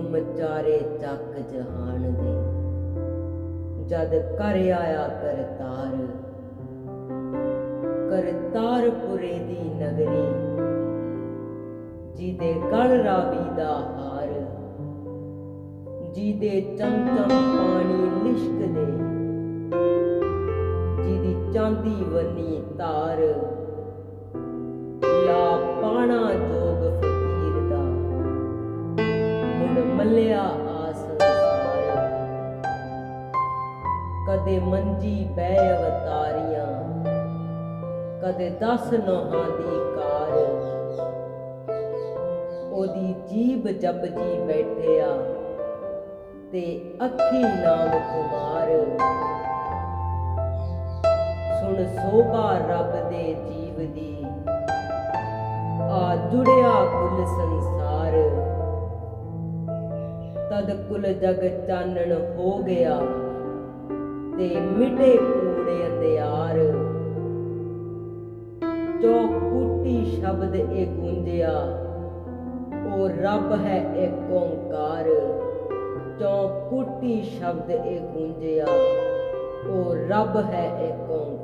ਹੁਕਮ ਚਾਰੇ ਚੱਕ ਜਹਾਨ ਦੇ। ਜਦ ਕਰ ਆਇਆ ਕਰਤਾਰ, ਕਰਤਾਰਪੁਰੇ ਦੀ ਨਗਰੀ, ਜਿਹਦੇ ਗਲ ਰਾਵੀ ਦਾ ਹਾਰ, ਜਿਹਦੇ ਚਮਚਮ ਪਾਣੀ ਲਿਸ਼ਕਦੇ ਜਿਹਦੀ ਚਾਂਦੀ ਵੰਨੀ ਤਾਰ ਮੱਲਿਆ ਆ ਸੰਸਾਰ ਕਦੇ ਮੰਜੀ ਬੈ ਅਵਤਾਰੀਆਂ, ਕਦੇ ਦਸ ਨੋਹਾਂ ਦੀ ਕਾਰ ਉਹਦੀ ਜੀਬ ਜਪਜੀ ਬੈਠਿਆ ਤੇ ਅੱਖੀ ਨਾਮ ਕੁਮਾਰ ਸੁਣ ਸੋਭਾ ਰੱਬ ਦੇ ਜੀਵ ਦੀ, ਆ ਜੁੜਿਆ ਕੁੱਲ ਸੰਸਾਰ ਤਦ ਕੁਲ ਜਗ ਚਾਨਣ ਹੋ ਗਿਆ, ਤੇ ਮਿਟੇ ਕੂੜੇ ਅੰਧਿਆਰ ਚੌਕੂਟੀ ਸ਼ਬਦ ਇਹ ਗੂੰਜਿਆ, ਉਹ ਰੱਬ ਹੈ ਇੱਕ ਓੰਕਾਰ। ਚੌਕੂਟੀ ਸ਼ਬਦ ਇਹ ਗੂੰਜਿਆ, ਉਹ ਰੱਬ ਹੈ ਇੱਕ ਓੰਕਾਰ।